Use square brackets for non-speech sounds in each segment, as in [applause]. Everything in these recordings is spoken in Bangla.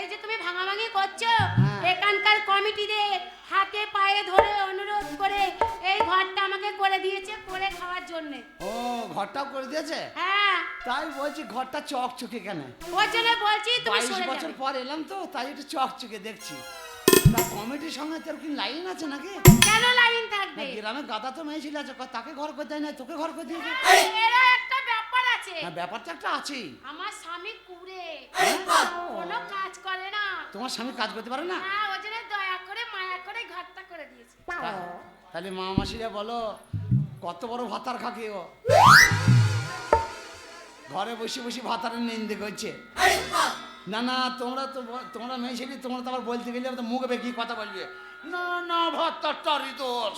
এই যে তুমি ভাঙাভাঙি করছ হ্যাঁ। এখানকার কমিটিদের হাতে পায়ে ধরে অনুরোধ করে এই ঘরটা আমাকে করে দিয়েছে করে খাওয়ার জন্য। ও ঘরটাও করে দিয়েছে? হ্যাঁ। তাই বলছি ঘরটা চকচকে কেন? ওর জন্য বলছি তুমি বাইশ সরে বছর পর এলাম তো তাই একটু চকচকে দেখছি। তা কমিটির সঙ্গে তোর কি লাইন আছে নাকি? কেন লাইন না থাকবে গ্রামে গাদা তো মেয়ে ছিল আছে তাকে ঘর করে দেয় না তোকে ঘর করে দিয়েছে। এরা একটা আছে। হ্যাঁ ব্যাপারটা একটা আছেই। আমার স্বামী কুড়ে। হ্যাঁ? কোনো কাজ করে না। তোমার স্বামী কাজ করতে পারে না? হ্যাঁ ওই জন্য দয়া করে মায়া করে ঘরটা করে দিয়েছে। তাহলে মা মাসিরা বলো কত বড় ভাতার খাকে ও? ঘরে বসে বসে ভাতারের নিন্দে করছে। না না তোমরা তো তোমরা মেয়ে ছেলে তোমরা তো আবার বলতে গেলে তো মুখে বেঁকিয়ে কথা বলবে? না না ভাতারটারই দোষ।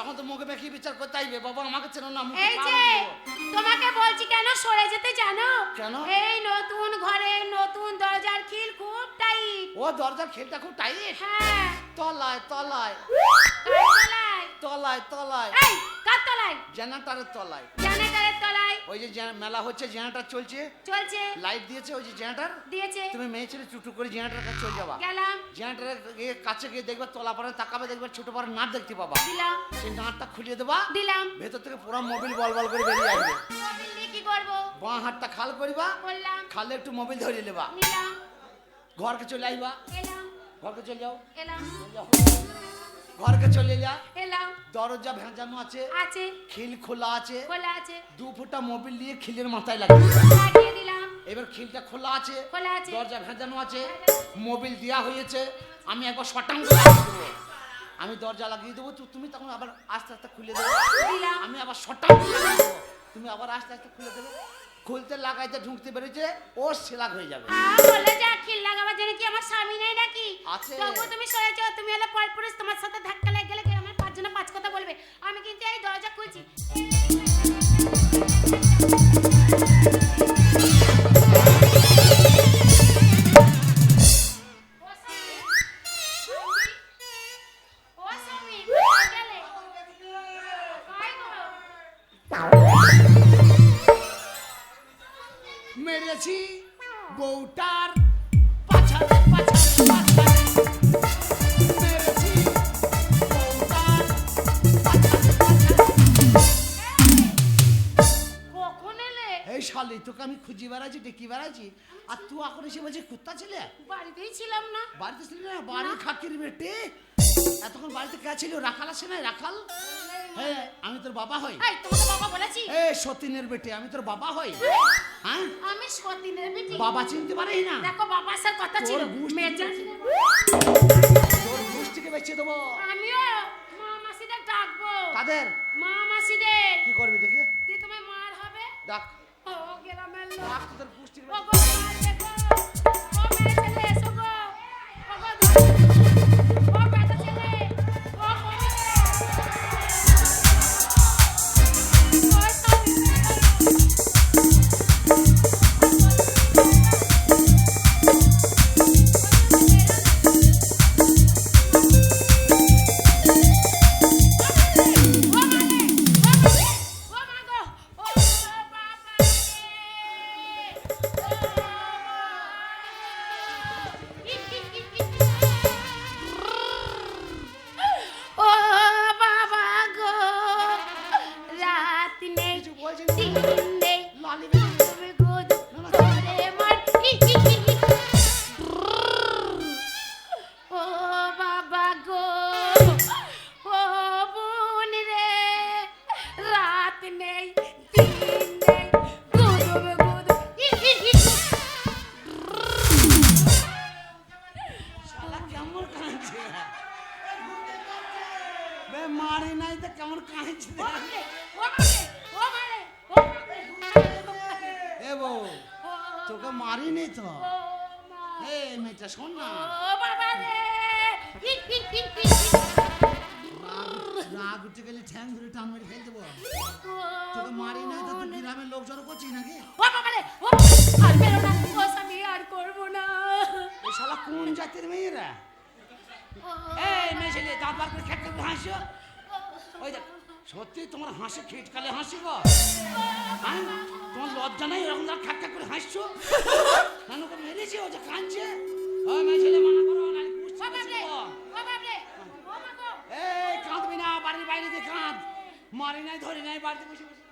তখন তো মুখে বেঁকিয়ে বিচার করতে আইবে। বাবা আমাকে চেনো না মুখে এই যে তোমাকে বলছি কেন সরে যেতে জানো? কেন? এই নতুন ঘরে নতুন দরজার খিল খুব টাইট। ও দরজার খিলটা খুব টাইট? হ্যাঁ। তলায় তলায়। তলায়? তলায় তলায়। এই কার তলায়? জেনারেটরের তলায়। ওই যে মেলা হচ্ছে জেনারেটার চলছে। চলছে। লাইট দিয়েছে ওই যে জেনারেটার দিয়েছে। তুমি মেয়ে ছেলে চুটু করে জেনারেটার কাছে চলে যাবা। গেলাম। জেনারেটারের গিয়ে কাছে গিয়ে দেখবে তলা পরে তাকাবে দেখবে ছোট বড় নাট দেখতে পাবা। দিলাম। সেই নাটটা খুলে দেবা। দিলাম। ভেতর থেকে পুরো মোবিল বল বল করে বেরিয়ে আসবে। কি করব? বাঁ হাতটা খাল করিবা। বললাম খালে একটু মোবিল ধরে নেবা। নিলাম। ঘরকে চলে আইবা। এলাম ঘরকে চলে যাও। এলাম যাও। ঘরকে চলে যা। এলাম। দরজা ভেজানো আছে। আছে। খিল খোলা আছে। খোলা আছে। দু ফুটা মোবিল দিয়ে খিলের মাথায় লাগিয়ে লাগিয়ে দিলাম। এবার খিলটা খোলা আছে। খোলা আছে। দরজা ভেজানো আছে। মোবিল দেওয়া হয়েছে। আমি একবার শটাং আমি দরজা লাগিয়ে দেবো। তুমি তখন আবার আস্তে আস্তে খুলে দেবে। দিলাম। আমি আবার শটাং তুমি আবার আস্তে আস্তে খুলে দেবে। খুলতে লাগাইতে ঢুকতে পেরেছে ও সেলাক হয়ে যাবে। আ, বলে যা খিল লাগাবার জন্য কি আমার স্বামী নেই নাকি? আছে। তবু তুমি সরেছো তুমি হলে পরপুরুষ তোমার সাথে ধাক্কা লেগে গেলে আমার পাঁচ জনে পাঁচ কথা বলবে। আমি কিন্তু এই দরজা খুলছি। তোকে আমি খুঁজি বেড়াচ্ছি ডেকে বেড়াচ্ছি। আর তুই এখন এসে বলছিস কুত্তা ছিলে? বাড়িতেই ছিলাম না। বাড়িতে ছিলি না? বাড়ি খাকির বেটে? এতক্ষণ বাড়িতে কে ছিল? রাখাল আসে না? রাখাল? হ্যাঁ আমি তোর বাবা হই। এই তোমাকে বাবা বলেছি। এ সতীনের বেটে আমি তোর বাবা হই। হ্যাঁ? আমি সতীনের বেটি। বাবা চিনতে পারিস না? দেখো বাবার সাথে কথা ছিল। মেজাজ তোর গোষ্ঠীকে বেঁচে দেবো। আমিও মা মাসিদের ডাকবো। কাদের? মা মাসিদের। কি করবি দেখি? দিয়ে তোমায় মার হবে? ডাক গ্রামের লোক তোদের গোষ্ঠীকে তোকে মারিনি তো। মেয়েটা শোন না। ও বাবা রে। রাগ- রাগ উঠে গেলে ঠ্যাং ধরে টান মেরে ফেল দেবো। তোকে মারি নাই তো তুই গ্রামের লোক জড়ো করছিস নাকি? ও বাবা রে ও আর বেরো না। ও আর করব না। এই শালা কোন জাতের মেয়েরা? ও, এই মেয়ে ছেলে দাঁত বার করে খেট হাসো। ওই দেখ সত্যি তোমার হাসি খিটকালে হাসি গো। হ্যাঁ? তোমার লজ্জা নাই? এরকম দাঁড় খাক ঠাক করে হাসছো? কেন ওকে মেরেছে ও যে কাঁদছে? ও মেয়ে ছেলে মানা করো না ও বাবরে ও বাবরে ও মা গো। এই কাঁদবি না বাড়ির বাইরে দিয়ে কাঁদ। মারি নাই ধরি নাই বাড়িতে বসে বসে।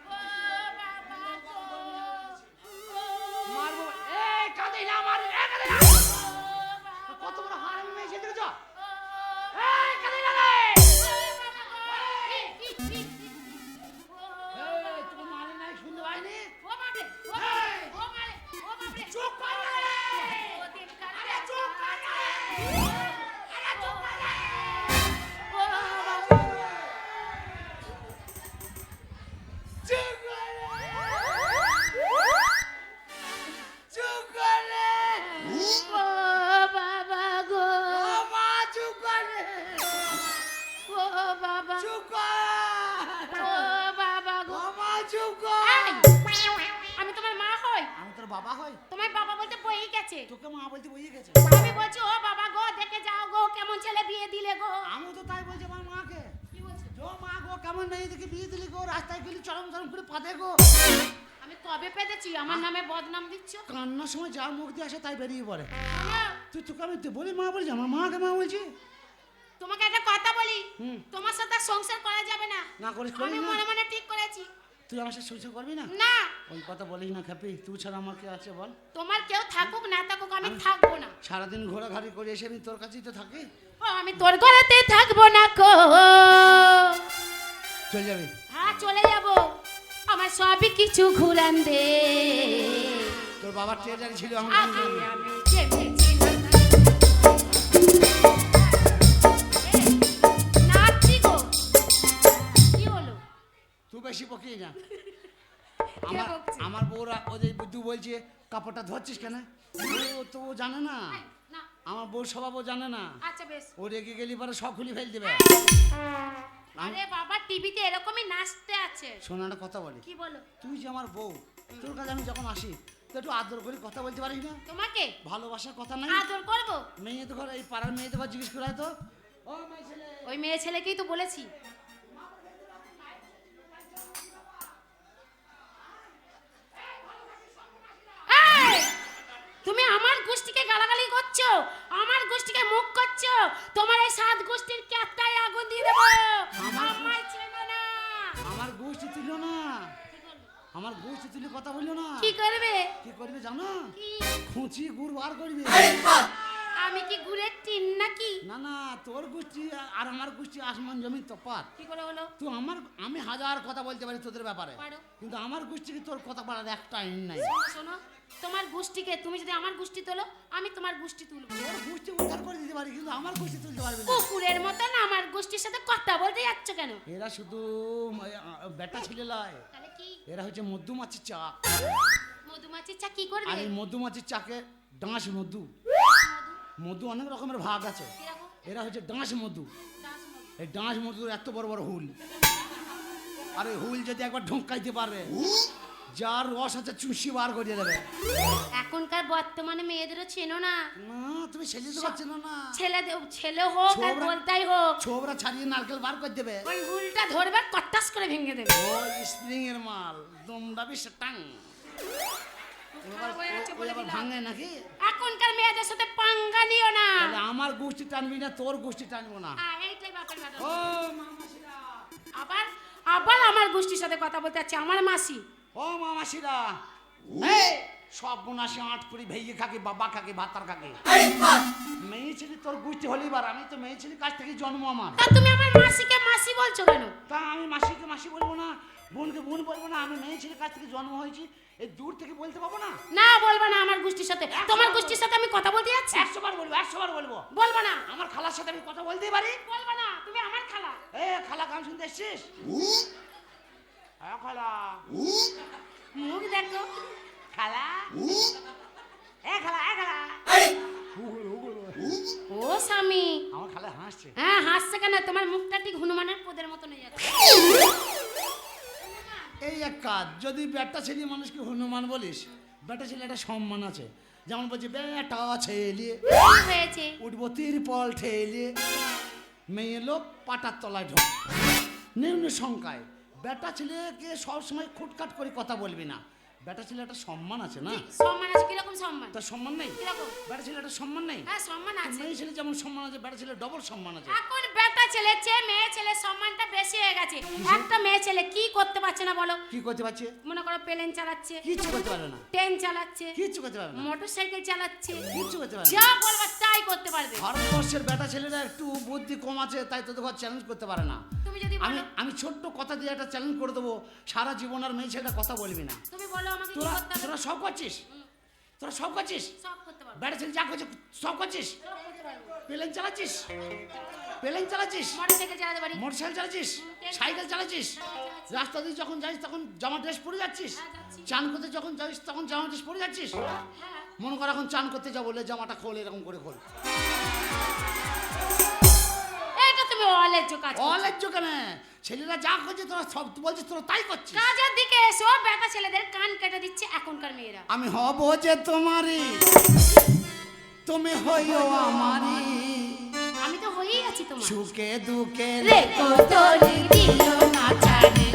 বাবা হই তোমার বাবা বলতে বই গেছে। তোকে মা বলতে বুঝে গেছে? আমি বলছি ও বাবা গো দেখে যাও গো কেমন ছেলে বিয়ে দিলে গো? আমি তো তাই বলছি আমার মাকে। কি বলছো? যো মা গো কেমন মেয়ে দেখে বিয়ে দিলি গো? রাস্তায় গেলি চরম চরম করে পাতে গো। আমি কবে পেতেছি আমার নামে বদনাম দিচ্ছ? কান্নার সময় যা মুখ দিয়ে আসে তাই বেরিয়ে পড়ে। তুই তোকে আমি বলি মা বলছি আমার মাকে মা বলছি। তোমাকে একটা কথা বলি। তোমার সাথে সংসার করা যাবে না। না করিস আমি মনে মনে ঠিক করেছি। তুই আমার সাথে সহ্য করবি না? না। ওই কথা বলিস না খেপি তুই ছাড়া আমার কে আছে বল। তোমার কেউ থাকুক না থাকুক আমি থাকব না। সারাদিন ঘোরাঘুরি করে এসে আমি তোর কাছেই তো থাকি? ও আমি তোর ঘরেতে থাকব না কো। চলে যাবি? হ্যাঁ চলে যাব। আমার সবই কিছু ঘুরান দে। তোর বাবার ট্রেজারি ছিল আমার বেশি বকিস না [laughs] আমার আমার বউরা ও যে তুই বলছে কাপড়টা ধরছিস কেন? ও তো ও জানে না। আমার বউ স্বভাব ও জানে না। আচ্ছা বেশ। ও রেগে গেলি পরে সব খুলি ফেল দেবে। আরে বাবা টিভিতে এরকমই নাচতে আছে। একটা কথা বলি। কি বলো? তুই যে আমার বউ তোর কাছে আমি যখন আসি একটু আদর করে কথা বলতে পারিস না? তোমাকে? ভালোবাসার কথা নাই? আদর করব? মেয়েদের ঘরে এই পাড়ার মেয়েদের ঘর জিজ্ঞেস করা তো। মেয়ে ওই মেয়ে ছেলেকেই তো বলেছি। তুমি আমার গোষ্ঠীকে গালাগালি করছ আমার গোষ্ঠীকে মুখ করছ তোমার এই সাত গোষ্ঠীর ক্যাপটাই আগুন দিয়ে দেবো। আমার- আমায় চেনে না। আমার গোষ্ঠী তুলো না। আমার গোষ্ঠী তুলে কথা বলল না। কি করবে? কি করবে জানো? খুঁচি গুড় বার করবে। আমি কি গুড়ের টিন নাকি? না না তোর গোষ্ঠী আর আমার গোষ্ঠী আসমান জমি তফাৎ। কি করে হলো? তুই আমার আমি হাজার কথা বলতে পারি তোদের ব্যাপারে। কিন্তু আমার গোষ্ঠীকে তোর কথা বলার একটা আইন নাই শোনো। তোমার গোষ্ঠীকে তুমি যদি আমার গোষ্ঠী তোলো আমি তোমার গোষ্ঠী তুলবো। তোর গোষ্ঠী উদ্ধার করে দিতে পারি কিন্তু আমার গোষ্ঠী তুলতে পারবি না। কুকুরের মতন আমার গোষ্ঠীর সাথে কথা বলতে যাচ্ছ কেন? এরা শুধু বেটা ছেলে লয়। তাহলে কি? এরা হচ্ছে মধুমাছির চাক মধুমাছির চা কি করবে? আর এই মধুমাছির চাকে ডাঁশ মধু। মধু? অনেক রকমের ভাগ আছে। কীরকম? এরা হচ্ছে ডাঁশ মধু। দাস মধু। এই ডাঁশ মধুর এত বড় বড় হুল। আর এই হুল যদি একবার ঢোকাইতে পারবে যার রস আছে চুষি বার করে দেবে। এখনকার বর্তমানে মেয়েদেরও চেনো না। না তুমি সেজে তো পারছ না। ছেলে ছেলে হোক আর ছোবরা- বলতাই হোক। ছোবরা ছাড়িয়ে নারকেল বার করে দেবে। ওই হুলটা ধরবে কটাস করে ভেঙে দেবে। ও স্প্রিং এর মাল। টাং এবার হয়ে বলে এবার দিলাম। ভাঙে নাকি? এখনকার মেয়েদের সাথে পাঙ্গা নিও না। তাহলে আমার গোষ্ঠী টানবি না তোর গোষ্ঠী টানবো না। আহ, এইটাই বাপের ব্যাপার। ও মামাসিরা আবার আবার আমার গোষ্ঠীর সাথে কথা বলতে যাচ্ছে। আমার মাসি। ও মামাসিরা সব বোনাসি আট করে ভেইয়ে খাকে বাবা খাকে ভাতার খাকে। মেয়ে ছেলে তোর গোষ্ঠী হলি বার আমি তো মেয়ে ছেলে কাছ থেকে জন্ম আমার। তা তুমি আমার মাসিকে মাসি বলছো কেন? তা আমি মাসিকে মাসি বলব না বোনকে বোন বলব না আমি মেয়ে ছেলের কাছ থেকে জন্ম হয়েছি এই দূর থেকে বলতে পাবো না? না বলব না আমার গোষ্ঠীর সাথে। তোমার গোষ্ঠীর সাথে আমি কথা বলতে যাচ্ছি? একশো বার বলব একশো বার বলব। বলব না। আমার খালার সাথে আমি কথা বলতেই পারি। বলব না তুমি আমার খালা। এ খালা গান শুনতে এসছিস? খালা। মুখ দেখো। খালা। এ খালা এ খালা। ও স্বামী। আমার খালা হাসছে। হ্যাঁ হাসছে কেন? তোমার মুখটা ঠিক হনুমানের পদের মতো হয়ে যাচ্ছে এই এক কাজ যদি বেটা ছেলে মানুষকে হনুমান বলিস বেটা ছেলে একটা সম্মান আছে। যেমন বলছে বেটা ছেলে। হয়েছে? উঠবো তিরপল ঠেলে। মেয়ে লোক পাটার তলায় ঢোক। নিম্ন সংখ্যায় বেটা ছেলেকে সবসময় খুটখাট করে কথা বলবি না। বেটা ছেলে একটা সম্মান আছে না? সম্মান আছে? কীরকম সম্মান? তার সম্মান নেই? কীরকম? বেটা ছেলে একটা সম্মান নেই? হ্যাঁ সম্মান আছে। মেয়ে ছেলে যেমন সম্মান আছে বেটা ছেলে ডবল সম্মান আছে। এখন বেটা ছেলে চেয়ে মেয়ে ছেলে সম্মানটা বেশি হয়ে গেছে। একটা মেয়ে ছেলে কি করতে পারছে না বলো? কি করতে পারছে? মনে করো প্লেন চালাচ্ছে। কিচ্ছু করতে পারবে না। ট্রেন চালাচ্ছে। কিচ্ছু করতে পারবে না। মোটর সাইকেল চালাচ্ছে। কিচ্ছু করতে পারবে না। যা বলবা তাই করতে পারবে। ভারতবর্ষের বেটা ছেলেরা একটু বুদ্ধি কম আছে তাই তোদের ঘর চ্যালেঞ্জ করতে পারে না। তুমি যদি আমি আমি ছোট্ট কথা দিয়ে একটা চ্যালেঞ্জ করে দেবো সারা জীবন আর মেয়ে ছেলেটা কথা বলবি না। তুমি বলো আমাকে তোরা তোরা সব করছিস? তোরা সব করছিস? সব করতে পারব। বেটা ছেলে যা করছে সব করছিস? প্লেন চালাচ্ছিস? প্লেন চালাচ্ছিস? মোটর সাইকেল চালাতে পারি। মোটর সাইকেল চালাচ্ছিস? সাইকেল চালাচ্ছিস? রাস্তা দিয়ে যখন যাইস তখন জামা ড্রেস পরে যাচ্ছিস? হ্যাঁ, চান করতে যখন যাইস তখন জামা ড্রেস পরে যাচ্ছিস? হ্যাঁ মনে কর এখন চান করতে যাব বলে জামাটা খোল এরকম করে খোল। এটা তুমি অলেজ্জ কাজ অলেজ্জ কেন? ছেলেরা যা করছে তোরা সব বলছিস তোরা তাই করছিস? কাজের দিকে এসো বেটা ছেলেদের কান কেটে দিচ্ছে এখনকার মেয়েরা। আমি হব যে তোমারই তুমি হইও আমারই। আমি তো হয়েই আছি তোমার। সুখে দুঃখে রেখো তোরি দিও না ছাড়ে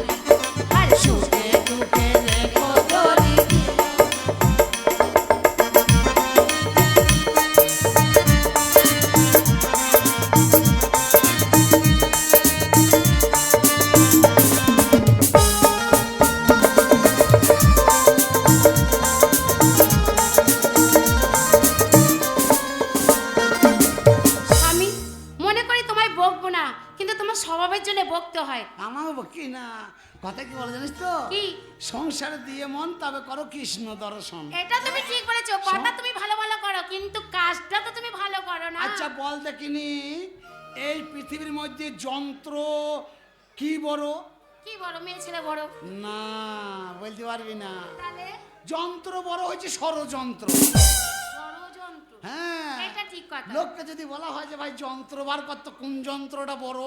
হয় কি না? কথা কি বলে জানিস তো? কি? সংসারে দিয়ে মন তবে করো কৃষ্ণ দর্শন। এটা তুমি ঠিক বলেছ কথা তুমি ভালো ভালো করো কিন্তু কাজটা তো তুমি ভালো করো না। আচ্ছা বল দেখিনি এই পৃথিবীর মধ্যে যন্ত্র কি বড়? কি বড় মেয়ে ছেলে বড়? না বলতে পারবি না। তাহলে? যন্ত্র বড় হচ্ছে ষড়যন্ত্র। ষড়যন্ত্র? হ্যাঁ। এটা ঠিক কথা। লোককে যদি বলা হয় যে ভাই যন্ত্র বার করতো কোন যন্ত্রটা বড়?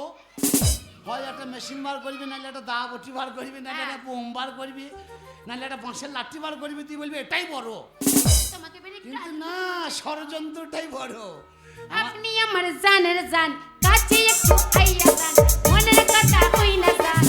হয় একটা মেশিন বার করবি নাহলে একটা দা বটি বার করবি নাহলে একটা বোম বার করবি নাহলে একটা বাঁশের লাঠি বার করবি তুই বলবি এটাই বড়। কিন্তু না ষড়যন্ত্রটাই বড়। আপনি আমার জানের জান কাছে একটু খাইয়া জান মনের কথা কই না জান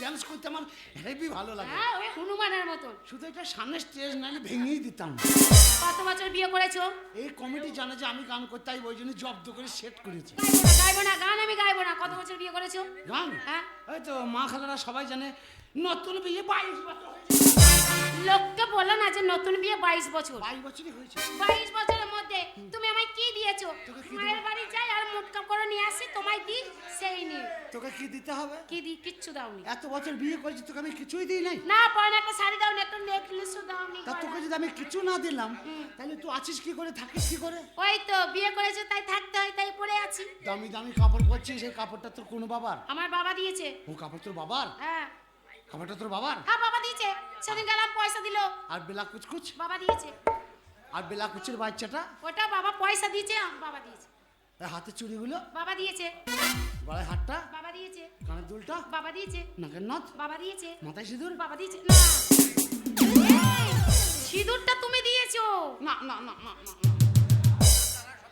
ড্যান্স করতে আমার হেভি ভালো লাগে। হ্যাঁ ওই হনুমানের মতন। শুধু এটা সামনে স্টেজ নাহলে ভেঙেই দিতাম। কত বছর বিয়ে করেছ? এই কমিটি জানে যে আমি গান করতে আমি ওই জন্য জব্দ করে সেট করেছি। গাইবো না গান আমি গাইবো না। কত বছর বিয়ে করেছ? গান? হ্যাঁ। ওই তো মা খালারা সবাই জানে নতুন বিয়ে বাইশ বছর লোককে বলো না যে নতুন বিয়ে বাইশ বছর। বাইশ বছরই হয়েছে। বাইশ বছরের মধ্যে তুমি আমায় কি দিয়েছ? মায়ের বাড়ি যাই আর মুটকা করে নিয়ে আসি তোমায় দিই সেই নিয়ে। তোকে কি দিতে হবে? কি দিই? কিচ্ছু দাওনি। এত বছর বিয়ে করেছি তোকে আমি কিছুই দিই নাই? না পরে একটা শাড়ি দাওনি একটা নেকলেসও দাওনি তা তোকে যদি আমি কিছু না দিলাম তাহলে তুই আছিস কি করে? থাকিস কি করে? ওই তো বিয়ে করেছ তাই থাকতে হয় তাই পরে আছি। দামি দামি কাপড় পরছিস সেই কাপড়টা তোর কোনো বাবার? আমার বাবা দিয়েছে। ও কাপড় তোর বাবার? হ্যাঁ। কাপড়টা তোর বাবার? হ্যাঁ বাবা দিয়েছে। সেদিন গেলাম পয়সা দিলো। আর বেলা কুচকুচ? বাবা দিয়েছে। আর বেলা কুচের বাচ্চাটা? ওটা বাবা পয়সা দিয়েছে আম- বাবা দিয়েছে। এই হাতে চুড়িগুলো? বাবা দিয়েছে। গলায় হাতটা? বাবা দিয়েছে। কানের দুলটা? বাবা দিয়েছে। নাকের নথ? বাবা দিয়েছে। মাথায় সিঁদুর? বাবা দিয়েছে। না। সিঁদুরটা তুমি দিয়েছ। না না না না।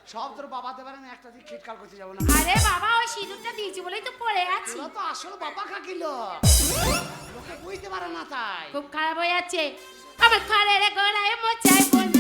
সব তোর বাবা দেবে না একটা দিক খিটকাল করতে যাব না। আরে বাবা ওই সিঁদুরটা দিয়েছি বলেই তো পড়ে আছি। তো আসলে বাবা কাকিল লোকে বুঝতে পারে না তাই। খুব খারাপ হয়ে যাচ্ছে। আমার খালের গলায় মোচায় বন্ধু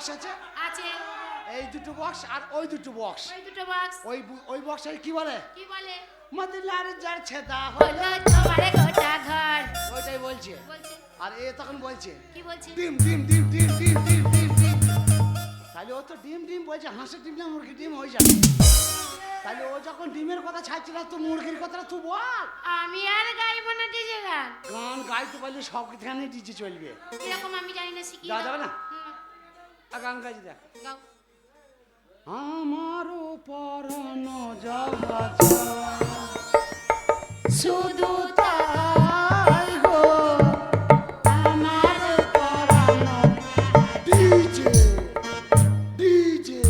বক্স আছে? আছে। এই দুটো বক্স আর ওই দুটো বক্স ওই দুটো বাক্স ওই ওই বক্সে কি বলে? কি বলে? মদিলার যার ছেদা হলো। তোমার গোটা ঘর। ওইটাই বলছে। বলছে? আর এ তখন বলছে কি বলছে? ডিম ডিম ডিম ডিম ডিম ডিম ডিম ডিম। তাহলে ও তো ডিম ডিম বলছে হাঁসের ডিম না মুরগির ডিম হয়ে যাবে। তাহলে ও যখন ডিমের কথা ছাড়ছিল তো মুরগির কথাটা তুই বল। আমি আর গাইবো না ডিজে গান। গান গাইতে পারলে সব গানে ডিজে চলবে। এরকম আমি জানি না শিখি যাওয়া যাবে না? গান গাইছে দেখ। আমারও পরানো শুধু তাই গো আমার পরানো ডিজে ডিজে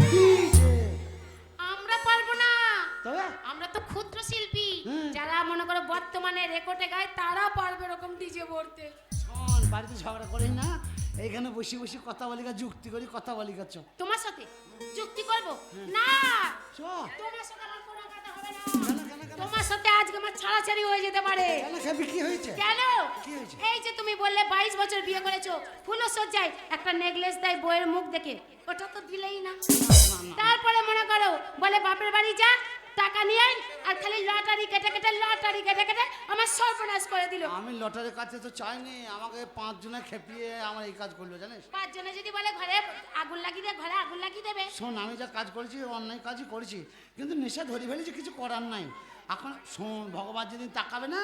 ডিজে। আমরা পারব না। তবে? আমরা তো ক্ষুদ্র শিল্পী। যারা মনে করো বর্তমানে রেকর্ডে গায় তারা পারবে এরকম ডিজে করতে শোন বাড়িতে ঝগড়া করি না। এইখানে বসে বসে কথা বলি গা, যুক্তি করি কথা বলি গাছ তোমার সাথে? যুক্তি করব? না! চ। তোমার সাথে আমার কোনো কথা হবে না। তোমার সাথে আজকে আমার ছাড়াছাড়ি হয়ে যেতে পারে। কেন কি হয়েছে? কেন? কি হয়েছে? এই যে তুমি বললে বাইশ বছর বিয়ে করেছ ফুলো সজ্জায় একটা নেকলেস দেয় বইয়ের মুখ দেখে। ওটা তো দিলেই না না, না। তারপরে মনে করো বলে বাপের বাড়ি যা টাকা নিয়ে আর খালি লটারি কেটে কেটে লটারি কেটে কেটে আমার সর্বনাশ করে দিল। আমি লটারির কাছে তো চাইনি আমাকে পাঁচ জনে খেপিয়ে আমার এই কাজ করল জানিস? পাঁচজনে যদি বলে ঘরে আগুন লাগিয়ে দে ঘরে আগুন লাগিয়ে দেবে। শোন আমি যা কাজ করেছি অন্যায় কাজই করেছি কিন্তু নেশা ধরে ফেলেছি কিছু করার নাই। এখন শোন ভগবান যেদিন তাকাবে না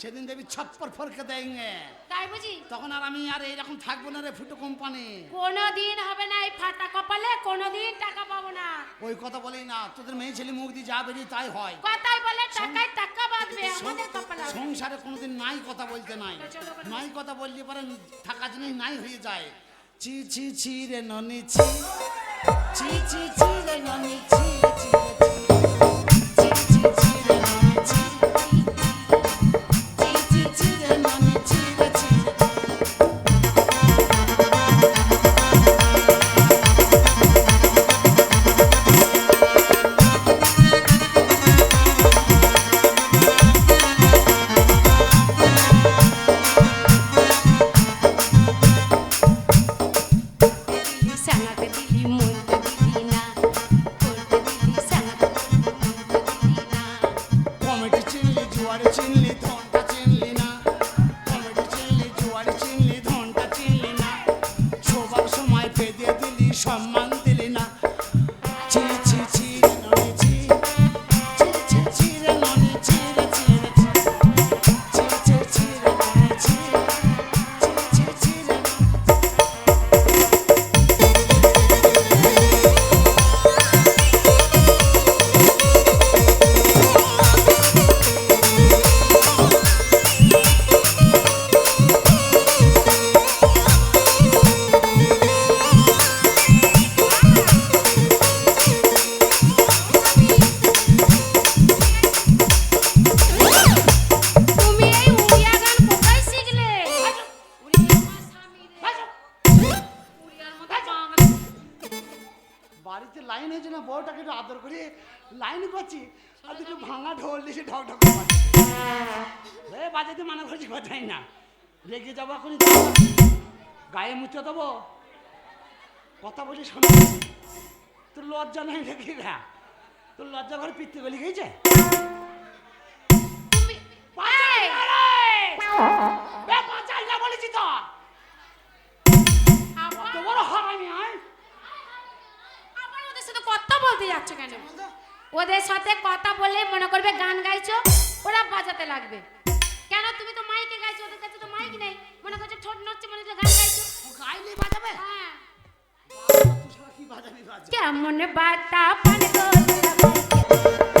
সেদিন দেখবি ছপ্পর ফরকে দেয়গে। তাই বুঝি? তখন আর আমি আর এইরকম থাকব না রে ফুটো কোম্পানি। কোনো দিন হবে না এই ফাটা কপালে কোনো দিন টাকা পাবো না। ওই কথা বলেই না তোদের মেয়ে ছেলে মুখ দিয়ে যা বেরিয়ে তাই হয়। কথাই বলে টাকায় টাকা বাঁধবে আমাদের কপালে সংসারে কোনোদিন নাই কথা বলতে নাই। নাই কথা বললে পরে থাকা জিনিস নাই হয়ে যায়। চি চি চি রে ননি চি চি চি চি রে ননি চি রে চি চি সম্মান লাইন করছি আর দুটো ভাঙা ঢোল দিয়েছে ঢক ঢক। এ বাজাতে মানা করছি কথাই না? রেগে যাব এখন গায়ে মুছে দেবো। কথা বলি শোন। তোর লজ্জা নাই রেখে গা তোর লজ্জা ঘরে পিত্তে গলি! বলেছি তো। হারামি ওদের সাথে কথা বলতে যাচ্ছ কেন? ওদের সাথে কথা বলে মনে করবে গান গাইছো ওরা বাজাতে লাগবে। কেন? তুমি তো মাইকে গাইছো ওদের কাছে তো মাইক নেই। মনে করছ ঠোঁট নড়ছে মনে হচ্ছে গান গাইছো। ও গাইলে বাজাবে? হ্যাঁ। কেমন বাতা পান করতে